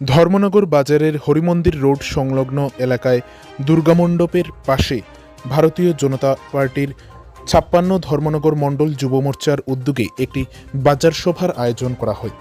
ধর্মনগর বাজারের হরিমন্দির রোড সংলগ্ন এলাকায় দুর্গামণ্ডপের পাশে ভারতীয় জনতা পার্টির ছাপ্পান্ন ধর্মনগর মণ্ডল যুব মোর্চার উদ্যোগে একটি বাজার সভার আয়োজন করা হয়।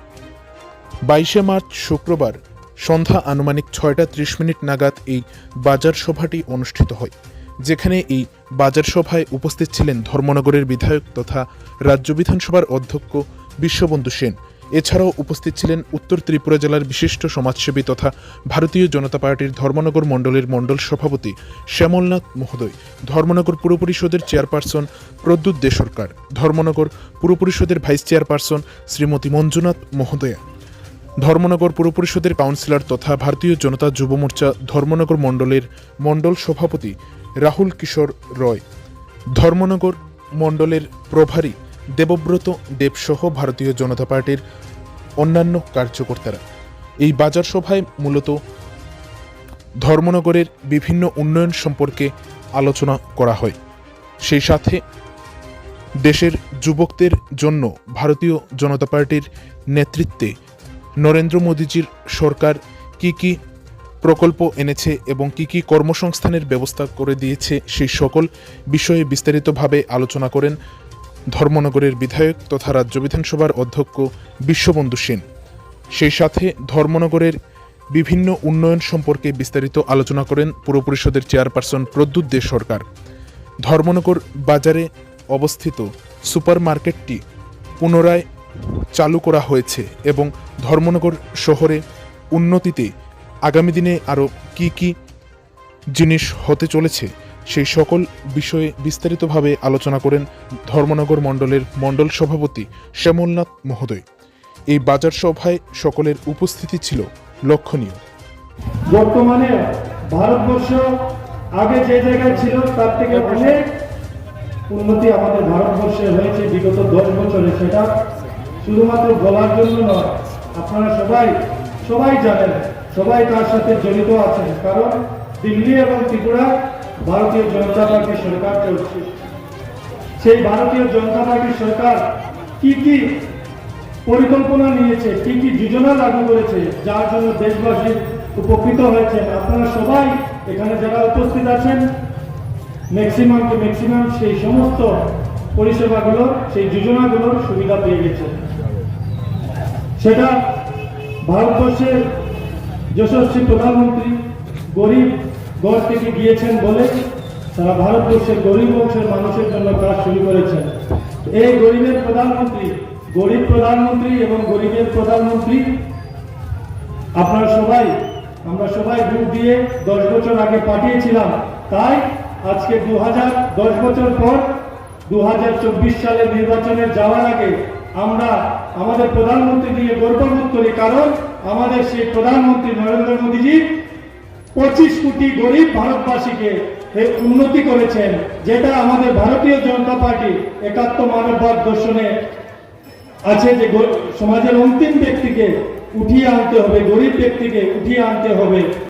বাইশে মার্চ শুক্রবার সন্ধ্যা আনুমানিক ছয়টা ত্রিশ মিনিট নাগাদ এই বাজার সভাটি অনুষ্ঠিত হয়, যেখানে এই বাজার সভায় উপস্থিত ছিলেন ধর্মনগরের বিধায়ক তথা রাজ্য বিধানসভার অধ্যক্ষ বিশ্ববন্ধু সেন। এছাড়াও উপস্থিত ছিলেন উত্তর ত্রিপুরা জেলার বিশিষ্ট সমাজসেবী তথা ভারতীয় জনতা পার্টির ধর্মনগর মণ্ডলের মণ্ডল সভাপতি শ্যামলনাথ মহোদয়, ধর্মনগর পুর পরিষদের চেয়ারপারসন প্রদ্যুৎ দে সরকার ধর্মনগর পুর পরিষদের ভাইস চেয়ারপারসন শ্রীমতী মঞ্জুনাথ মহোদয়া, ধর্মনগর পুর পরিষদের কাউন্সিলর তথা ভারতীয় জনতা যুব মোর্চা ধর্মনগর মণ্ডলের মণ্ডল সভাপতি রাহুল কিশোর রয়, ধর্মনগর মণ্ডলের প্রভারী দেবব্রত, দেবসহ ভারতীয় জনতা পার্টির অন্যান্য কার্যকর্তারা। এই বাজার সভায় মূলত ধর্মনগরের বিভিন্ন উন্নয়ন সম্পর্কে আলোচনা করা হয়। সেই সাথে দেশের যুবকদের জন্য ভারতীয় জনতা পার্টির নেতৃত্বে নরেন্দ্র মোদীজির সরকার কি কি প্রকল্প এনেছে এবং কি কি কর্মসংস্থানের ব্যবস্থা করে দিয়েছে, সেই সকল বিষয়ে বিস্তারিতভাবে আলোচনা করেন ধর্মনগরের বিধায়ক তথা রাজ্য বিধানসভার অধ্যক্ষ বিশ্ববন্ধু সেন। সেই সাথে ধর্মনগরের বিভিন্ন উন্নয়ন সম্পর্কে বিস্তারিত আলোচনা করেন পুর পরিষদের চেয়ারপারসন প্রদ্যুৎ দে সরকার। ধর্মনগর বাজারে অবস্থিত সুপার মার্কেটটি পুনরায় চালু করা হয়েছে এবং ধর্মনগর শহরে উন্নতিতে আগামী দিনে আরও কি কি জিনিস হতে চলেছে সেই সকল বিষয়ে বিস্তারিতভাবে আলোচনা করেন ধর্মনগর মণ্ডলের মণ্ডল সভাপতি শ্যামলনাথ মহোদয়। এই বাজার সভায় সকলের উপস্থিতি ছিল লক্ষণীয়। বর্তমানে ভারতবর্ষ আগে যে জায়গায় ছিল, তার থেকে অনেক উন্নতি আমাদের ভারতবর্ষে হয়েছে বিগত দশ বছরে। সেটা শুধুমাত্র বলার জন্য নয়, আপনারা সবাই সবাই জানেন, সবাই তার সাথে জড়িত আছেন। কারণ দিল্লি এবং ত্রিপুরা ভারতীয় জনতা পার্টির সরকার চলছে সেই ভারতীয় জনতা পার্টির সরকার কি কি পরিকল্পনা নিয়েছে, কি কি যোজনা লাগু করেছে, যার জন্য দেশবাসী উপকৃত হয়েছে? আপনারা সবাই এখানে যারা উপস্থিত আছেন ম্যাক্সিমাম টু ম্যাক্সিমাম সেই সমস্ত পরিষেবাগুলো, সেই যোজনাগুলোর সুবিধা পেয়ে গেছে সেটা ভারতবর্ষের যশস্বী প্রধানমন্ত্রী, গরিব গড় থেকে গিয়েছেন বলে সারা ভারতবর্ষের গরিব অংশের মানুষের জন্য কাজ শুরু করেছেন। এই গরিবের প্রধানমন্ত্রী, গরিব প্রধানমন্ত্রী এবং গরিবের প্রধানমন্ত্রী, আপনারা সবাই, আমরা সবাই ভোট দিয়ে দশ বছর আগে পাঠিয়েছিলাম। তাই আজকে দু হাজার দশ বছর পর দু হাজার চব্বিশ সালে নির্বাচনে যাওয়ার আগে আমরা আমাদের প্রধানমন্ত্রী নিয়ে গর্ববোধ করি। কারণ আমাদের সেই প্রধানমন্ত্রী নরেন্দ্র মোদীজি পঁচিশ কোটি গরিব ভারতবাসীকে এই উন্নতি করেছেন, যেটা আমাদের ভারতীয় জনতা পার্টি একাত্ম মানববাদ দর্শনে আছে যে সমাজের অন্তিম ব্যক্তিকে উঠিয়ে আনতে হবে, গরিব ব্যক্তিকে উঠিয়ে আনতে হবে।